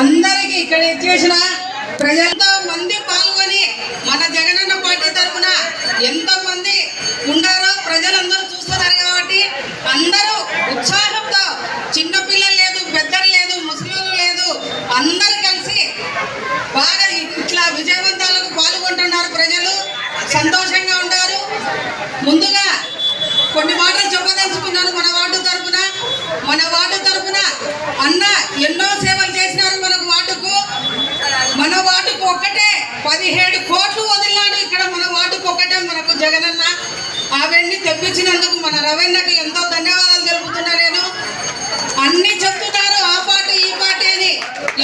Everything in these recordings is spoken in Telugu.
అందరికీ ఇక్కడ చేసిన ప్రజలతో మంది పాల్గొని మన జగనన్న పార్టీ తరఫున ఎంతో మంది ఉండారో ప్రజలందరూ చూస్తున్నారు కాబట్టి అందరూ ఉత్సాహంతో చిన్నపిల్లలు లేదు పెద్దలు లేదు ముస్లింలు లేదు అందరూ కలిసి బాగా ఇట్లా విజయవంతాలకు పాల్గొంటున్నారు ప్రజలు. సంతోషంగా ఉన్నారు. ముందుగా కొన్ని మాటలు చెప్పదలుచుకున్నాను మన వార్డు తరపున మన వార్డు తరపున అన్న ఎన్నో సేవలు చేసినారు మనకు వార్డుకు మన వార్డుకు ఒక్కటే పదిహేడు కోట్లు వదిలినాడు ఇక్కడ మన వార్డుకు ఒక్కటే మనకు జగనన్న వచ్చినందుకు మన రవీంద్రకి ఎంతో ధన్యవాదాలు తెలుపుతున్నా నేను అన్ని చెప్తున్నారు ఆ పార్టీ ఈ పార్టీ అని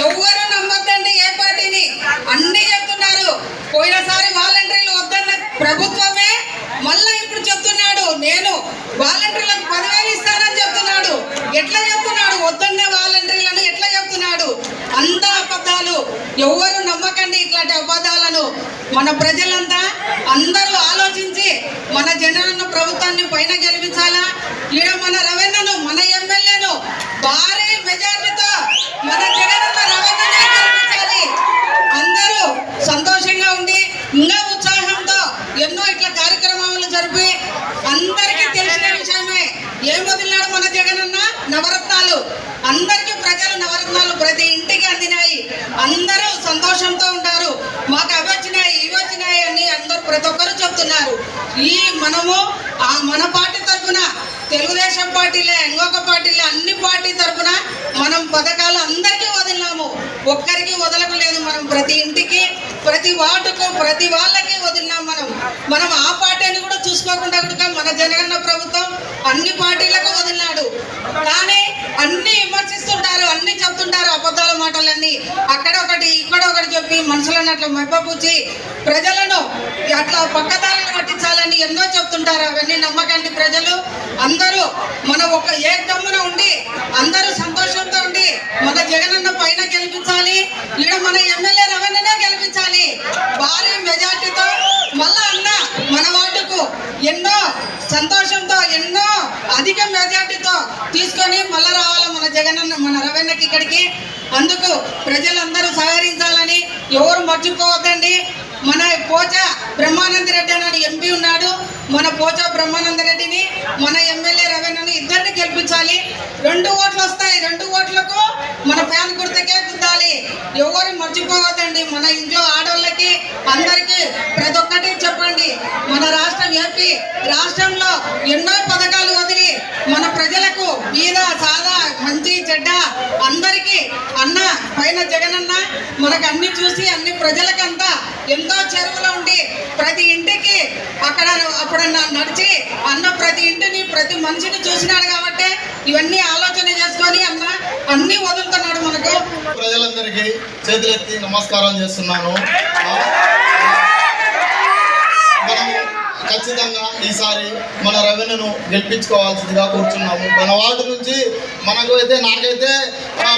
ఎవ్వరు నమ్మొద్దండి ఏ పార్టీని అన్ని చెప్తున్నారు పోయినసారి వాలంటీర్లు వద్దన్న ప్రభుత్వమే మళ్ళా ఇప్పుడు చెప్తున్నాడు నేను వాలంటీర్లకు పదివేలు ఇస్తానని చెప్తున్నాడు ఎట్లా చెప్తున్నాడు వద్దన్న వాలంటీర్లను ఎట్లా చెప్తున్నాడు అంత అబద్ధాలు ఎవ్వరు నమ్మకండి ఇట్లాంటి అబద్ధాలను మన ప్రజలంతా అందరూ ఆలోచించి మన జనాన్న ప్రభుత్వాన్ని పైన గెలిపించాలా ఈడ మన రవీణను మన ఎమ్మెల్యేను భారీ మెజార్టీతో మన జగనన్న రవీణనే గెలిపించాలి అందరూ సంతోషంగా ఉండి ఇంకా ఉత్సాహంతో ఎన్నో ఇట్లా కార్యక్రమాలు జరిపి అందరికీ తెలిసిన విషయమే. ఏం వదిలినాడు మన జగనన్న? నవరత్నాలు. అందరికీ ప్రజలు నవరత్నాలు ప్రతి ఇంటికి అందినాయి. అందరూ సంతోషంతో ఉంటారు. మాకు అవి వచ్చినాయి ఇవి వచ్చినాయి అని అందరూ ప్రతి ఒక్కరు చెప్తున్నారు. ఈ మనము ఆ మన తరఫున తెలుగుదేశం పార్టీలే ఇంకొక పార్టీలే అన్ని పార్టీ తరఫున మనం పథకాలు అందరికీ ఒక్కరికి వదలకలేదు మనం. ప్రతి ఇంటికి ప్రతి వాటకు ప్రతి వాళ్ళకి వదిలినాం మనం. మనం ఆ పార్టీని కూడా చూసుకోకుండా కూడా మన జగనన్న ప్రభుత్వం అన్ని పార్టీలకు వదిలినాడు. కానీ అన్ని విమర్శిస్తుంటారు అన్ని చెప్తుంటారు అబద్ధాల మాటలన్నీ. అక్కడ ఒకటి ఇక్కడ ఒకటి చెప్పి మనుషులను అట్లా మెప్పపూచి ప్రజలను అట్లా పక్కదారులు పట్టించాలని ఎన్నో చెప్తుంటారు. అవన్నీ నమ్మకండి ప్రజలు. అందరూ మన ఒక ఏ తమ్మున ఉండి అందరూ సంతోషంతో ఉండి మన జగనన్న పైన గెలిపించాలి. ఈడ మన ఎమ్మెల్యే రవణనే గెలిపించాలి. భారీ మెజార్టీతో మళ్ళా అన్న మన వార్డుకు ఎన్నో సంతోషంతో ఎన్నో అధిక మెజార్టీతో తీసుకొని మళ్ళా రావాలి మన జగనన్న మన రవణకి ఇక్కడికి. అందుకు ప్రజలందరూ సహకరించాలని ఎవరు మర్చిపోవద్దండి. మన పోచ బ్రహ్మానంద రెడ్డి అన్నాడు ఎంపీ ఉన్నాడు. మన పోచ బ్రహ్మానంద రెడ్డిని మన ఎమ్మెల్యే రవీణని ఇద్దరిని గెలిపించాలి. రెండు ఓట్లు వస్తాయి రెండు ఓట్లు ఫ్యాన్ గుర్తుకే గుద్దాలి ఎవరు మర్చిపోవద్దండి. మన ఇంట్లో ఆడవాళ్ళకి అందరికీ ప్రతి ఒక్కటి చెప్పండి. మన రాష్ట్రం ఏపీ రాష్ట్రంలో ఎన్నో పథకాలు వదిలి మన ప్రజలకు మీద సాదా మంచి చెడ్డ అందరికీ అన్న పైన జగనన్న మనకు అన్ని చూసి అన్ని ప్రజలకంతా ఎంతో చెరువులో ఉండి ప్రతి ఇంటికి అక్కడ అప్పుడు నడిచి అన్న ప్రతి ఇంటిని ప్రతి మనిషిని చూసినాడు కాబట్టి ఇవన్నీ ఆలోచన చేసుకొని అన్న అన్ని వదులుతున్నాడు మనకు. ప్రజలందరికీ చేతులెత్తి నమస్కారం చేస్తున్నాను. ఈసారి మన రెవెన్యూను గెలిపించుకోవాల్సిందిగా కూర్చున్నాము. మన వార్డు నుంచి మనకు అయితే నాకైతే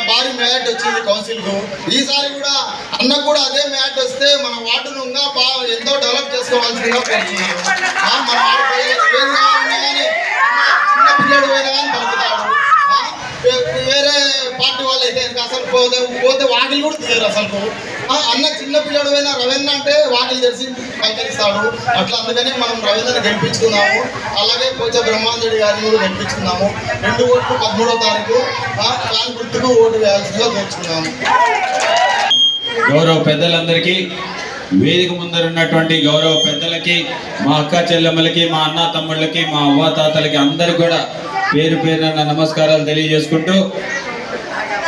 భారీ మ్యాట్ వచ్చింది కౌన్సిల్కు. ఈసారి కూడా అన్న కూడా అదే మ్యాట్ వస్తే మన వార్డును ఇంకా బాగా ఎంతో డెవలప్ చేసుకోవాల్సిందిగా కోరుతున్నాను మన వార్డు చిన్న పిల్లడు పోయినా కానీ వేరే పార్టీ వాళ్ళు అయితే అసలు పోతే పోతే వాటిలు కూడా తీయరు అసలు. అన్న చిన్న పిల్లడు అయినా రవీంద్ర అంటే వాటిని తెలిసి పలకరిస్తాడు. అట్లా అందుకని మనం రవీంద్రని గెలిపించుకున్నాము. అలాగే పోచ బ్రహ్మాంజుడి గారిని కూడా గెలిపించుకున్నాము. రెండు ఓట్లు పదమూడో తారీఖు కాలు గుర్తుకు ఓటు వేయాల్సిందిగా కోరుచున్నాము. గౌరవ పెద్దలందరికీ వేదిక ముందర ఉన్నటువంటి గౌరవ పెద్దలకి మా అక్క చెల్లెమ్మలకి మా అన్న తమ్ముళ్ళకి మా అవ్వ తాతలకి అందరు కూడా పేరు పేరున నమస్కారాలు తెలియజేసుకుంటూ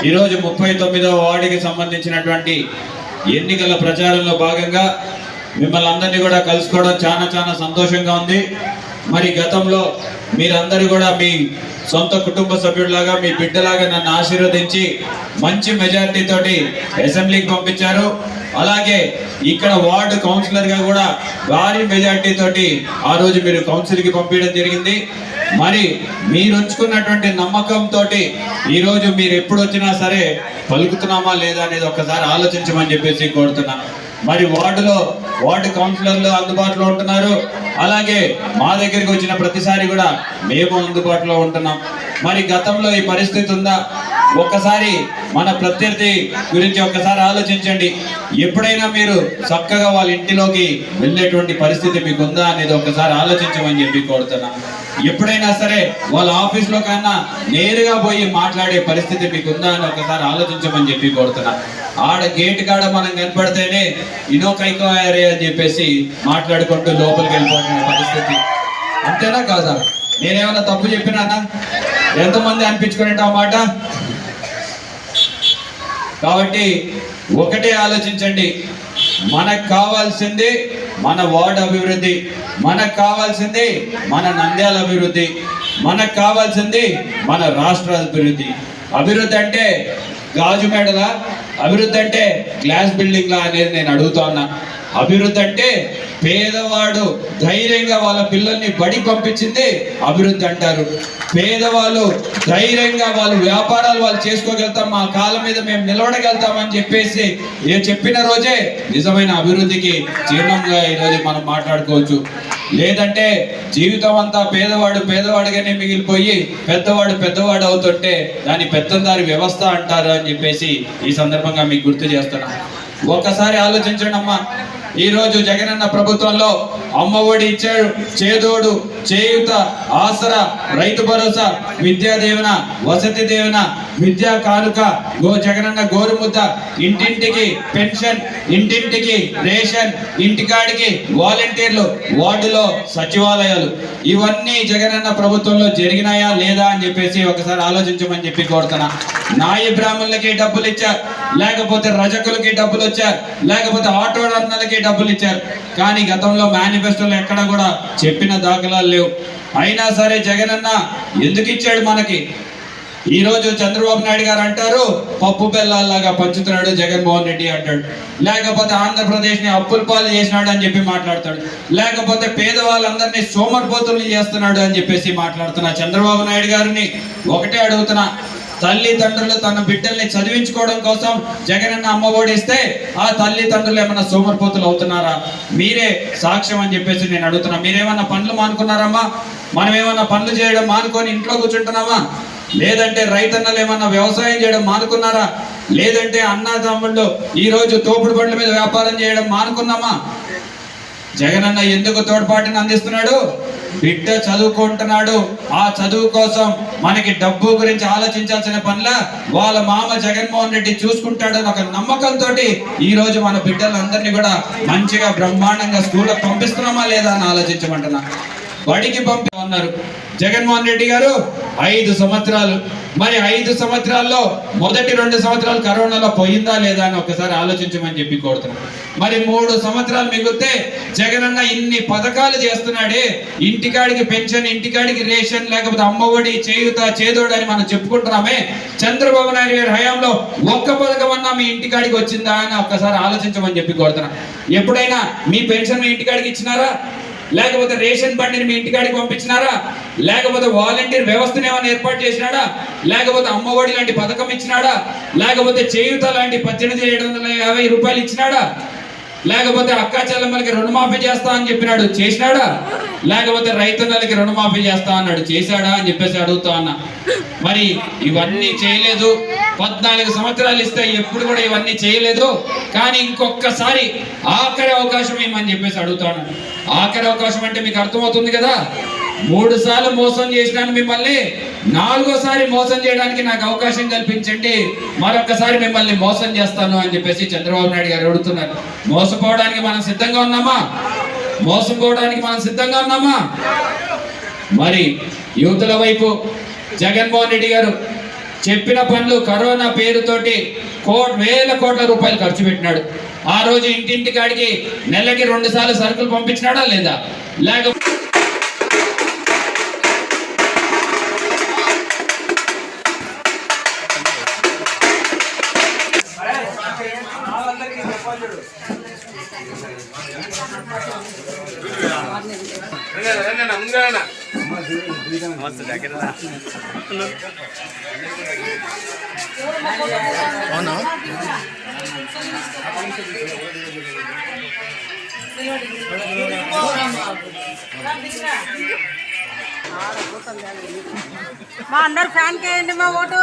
ఈరోజు ముప్పై తొమ్మిదవ వార్డుకి సంబంధించినటువంటి ఎన్నికల ప్రచారంలో భాగంగా మిమ్మల్ని అందరినీ కూడా కలుసుకోవడం చాలా చాలా సంతోషంగా ఉంది. మరి గతంలో మీరందరూ కూడా మీ సొంత కుటుంబ సభ్యుడిలాగా మీ బిడ్డలాగా నన్ను ఆశీర్వదించి మంచి మెజారిటీ తోటి అసెంబ్లీకి పంపించారు. అలాగే ఇక్కడ వార్డు కౌన్సిలర్గా కూడా భారీ మెజారిటీ తోటి ఆ రోజు మీరు కౌన్సిల్కి పంపించడం జరిగింది. మరి మీరు వచ్చుకున్నటువంటి నమ్మకం ఈరోజు మీరు ఎప్పుడు వచ్చినా సరే పలుకుతున్నామా లేదా అనేది ఒక్కసారి ఆలోచించమని చెప్పేసి కోరుతున్నాను మరి వార్డులో వార్డు కౌన్సిలర్లు అందుబాటులో ఉంటున్నారు. అలాగే మా దగ్గరికి వచ్చిన ప్రతిసారి కూడా మేము అందుబాటులో ఉంటున్నాం. మరి గతంలో ఈ పరిస్థితి ఉందా? ఒక్కసారి మన ప్రత్యర్థి గురించి ఒక్కసారి ఆలోచించండి. ఎప్పుడైనా మీరు చక్కగా వాళ్ళ ఇంటిలోకి వెళ్ళేటువంటి పరిస్థితి మీకు ఉందా అనేది ఒకసారి ఆలోచించమని చెప్పి కోరుతున్నాను ఎప్పుడైనా సరే వాళ్ళ ఆఫీస్లో కన్నా నేరుగా పోయి మాట్లాడే పరిస్థితి మీకు ఉందా అని ఒకసారి ఆలోచించమని చెప్పి కోరుతున్నా. ఆడ గేట్ కాడ మనం కనపడితేనే ఇనో కైకోయారే అని చెప్పేసి మాట్లాడుకుంటూ లోపలికి వెళ్ళిపోతున్న పరిస్థితి. అంతేనా కాదా? నేనేమన్నా తప్పు చెప్పినానా? ఎంతమంది అనిపించుకునే మాట? కాబట్టి ఒకటే ఆలోచించండి. మనకు కావాల్సింది మన వార్డ్ అభివృద్ధి మనకు కావాల్సింది మన నంద్యాల అభివృద్ధి మనకు కావాల్సింది మన రాష్ట్ర అభివృద్ధి. అభివృద్ధి అంటే గాజు మేడలా? అభివృద్ధి అంటే గ్లాస్ బిల్డింగ్లా అనేది నేను అడుగుతున్నా అభివృద్ధి అంటే పేదవాడు ధైర్యంగా వాళ్ళ పిల్లల్ని బడి పంపించింది అభివృద్ధి అంటారు. పేదవాళ్ళు ధైర్యంగా వాళ్ళు వ్యాపారాలు వాళ్ళు చేసుకోగలుగుతాం మా కాళ్ళ మీద మేము నిలబడగలుగుతామని చెప్పేసి ఏ చెప్పిన రోజే నిజమైన అభివృద్ధికి జీర్ణంగా ఈరోజు మనం మాట్లాడుకోవచ్చు. లేదంటే జీవితం అంతా పేదవాడు పేదవాడిగానే మిగిలిపోయి పెద్దవాడు పెద్దవాడు అవుతుంటే దాని పెత్తందారి వ్యవస్థ అంటారు అని చెప్పేసి ఈ సందర్భంగా మీకు గుర్తు చేస్తున్నా. ఒక్కసారి ఆలోచించండి అమ్మా. ఈ రోజు జగనన్న ప్రభుత్వంలో అమ్మ ఒడి ఇచ్చాడు చేదోడు చేయుత ఆసరా రైతు భరోసా విద్యా దీవెన వసతి దీవెన విద్యా కానుక గో జగనన్న గోరుముద్ద ఇంటింటికి పెన్షన్ ఇంటింటికి రేషన్ ఇంటికాడికి వాలంటీర్లు వార్డులో సచివాలయాలు. ఇవన్నీ జగనన్న ప్రభుత్వంలో జరిగినాయా లేదా అని చెప్పేసి ఒకసారి ఆలోచించమని చెప్పి కోరుతున్నా. నాయ బ్రాహ్మణులకి డబ్బులు ఇచ్చారు లేకపోతే రజకులకి డబ్బులు వచ్చారు లేకపోతే ఆటో రత్నాలకి డబ్బులు ఇచ్చారు. కానీ గతంలో మేనిఫెస్టోలు ఎక్కడ కూడా చెప్పిన దాఖలాలు లేవు. అయినా సరే జగనన్న ఎందుకు ఇచ్చాడు మనకి? ఈ రోజు చంద్రబాబు నాయుడు గారు అంటారు పప్పు బెల్లాల్లాగా పంచుతున్నాడు జగన్మోహన్ రెడ్డి అంటాడు. లేకపోతే ఆంధ్రప్రదేశ్ని అప్పుల పాలు చేసినాడు అని చెప్పి మాట్లాడతాడు. లేకపోతే పేదవాళ్ళందరినీ సోమర్పోతులు చేస్తున్నాడు అని చెప్పేసి మాట్లాడుతున్నా చంద్రబాబు నాయుడు గారిని. ఒకటే అడుగుతున్నా తల్లిదండ్రులు తన బిడ్డల్ని చదివించుకోవడం కోసం జగనన్న అమ్మ ఓడిస్తే ఆ తల్లిదండ్రులు ఏమన్నా సోమరిపోతులు అవుతున్నారా? మీరే సాక్ష్యం అని చెప్పేసి నేను అడుగుతున్నా. మీరేమన్నా పనులు మానుకున్నారమ్మా? మనం ఏమన్నా పనులు చేయడం మానుకొని ఇంట్లో కూర్చుంటున్నామా? లేదంటే రైతన్నలు ఏమన్నా వ్యవసాయం చేయడం మానుకున్నారా? లేదంటే అన్నదమ్ముళ్ళు ఈ రోజు తోపుడు బండ్ల మీద వ్యాపారం చేయడం మానుకున్నామా? జగనన్న ఎందుకు తోడ్పాటుని అందిస్తున్నాడు? బిడ్డ చదువుకుంటున్నాడు. ఆ చదువు కోసం మనకి డబ్బు గురించి ఆలోచించాల్సిన పనిలా వాళ్ళ మామ జగన్మోహన్ రెడ్డి చూసుకుంటాడని ఒక నమ్మకంతో ఈ రోజు మన బిడ్డలందరినీ కూడా మంచిగా బ్రహ్మాండంగా స్కూల్లో పంపిస్తున్నామా లేదా అని ఆలోచించమంటున్నా. బడికి పంపి ఉన్నారు. జగన్మోహన్ రెడ్డి గారు ఐదు సంవత్సరాలు. మరి ఐదు సంవత్సరాల్లో మొదటి రెండు సంవత్సరాలు కరోనాలో పోయిందా లేదా అని ఒకసారి ఆలోచించమని చెప్పి కోరుతున్నాం. మరి మూడు సంవత్సరాలు మిగిలితే జగనన్న ఇన్ని పథకాలు చేస్తున్నాడే. ఇంటికాడికి పెన్షన్ ఇంటికాడికి రేషన్ లేకపోతే అమ్మఒడి చేయుత చేదోడు అని మనం చెప్పుకుంటున్నామే. చంద్రబాబు నాయుడు గారి హయాంలో ఒక్క పథకం అన్నా మీ ఇంటికాడికి వచ్చిందా అని ఒక్కసారి ఆలోచించమని చెప్పి కోరుతున్నాం. ఎప్పుడైనా మీ పెన్షన్ మీ ఇంటికాడికి ఇచ్చినారా? లేకపోతే రేషన్ బండిని మీ ఇంటికాడికి పంపించినారా? లేకపోతే వాలంటీర్ వ్యవస్థను ఏమైనా ఏర్పాటు చేసినాడా? లేకపోతే అమ్మఒడి లాంటి పథకం ఇచ్చినాడా? లేకపోతే చేయుత లాంటి పద్దెనిమిది ఏడు వందల యాభై రూపాయలు ఇచ్చినాడా? లేకపోతే అక్కా చెల్లెమ్మలకి రుణమాఫీ చేస్తా అని చెప్పినాడు చేసినాడా? లేకపోతే రైతన్నలకి రుణమాఫీ చేస్తా అన్నాడు చేశాడా అని చెప్పేసి అడుగుతా అన్నా మరి ఇవన్నీ చేయలేదు. పద్నాలుగు సంవత్సరాలు ఇస్తే ఎప్పుడు కూడా ఇవన్నీ చేయలేదు. కానీ ఇంకొకసారి ఆఖరి అవకాశం ఏమని చెప్పేసి అడుగుతాను ఆఖరి అవకాశం అంటే మీకు అర్థమవుతుంది కదా? మూడు సార్లు మోసం చేసినాను మిమ్మల్ని నాలుగోసారి మోసం చేయడానికి నాకు అవకాశం కల్పించండి మరొకసారి మిమ్మల్ని మోసం చేస్తాను అని చెప్పేసి చంద్రబాబు నాయుడు గారు అడుగుతున్నారు. మోసపోవడానికి మనం సిద్ధంగా ఉన్నామా? మోసపోవడానికి మనం సిద్ధంగా ఉన్నామా? మరి యువతుల వైపు జగన్మోహన్ రెడ్డి గారు చెప్పిన పనులు కరోనా పేరుతోటి కోట్ వేల కోట్ల రూపాయలు ఖర్చు పెట్టినాడు. ఆ రోజు ఇంటింటి కాడికి నెలకి రెండు సార్లు సరుకులు పంపించినాడా లేదా? లేకపోతే అవునా? మా అందరు ఫ్యాన్ కేయండి మా ఓటు?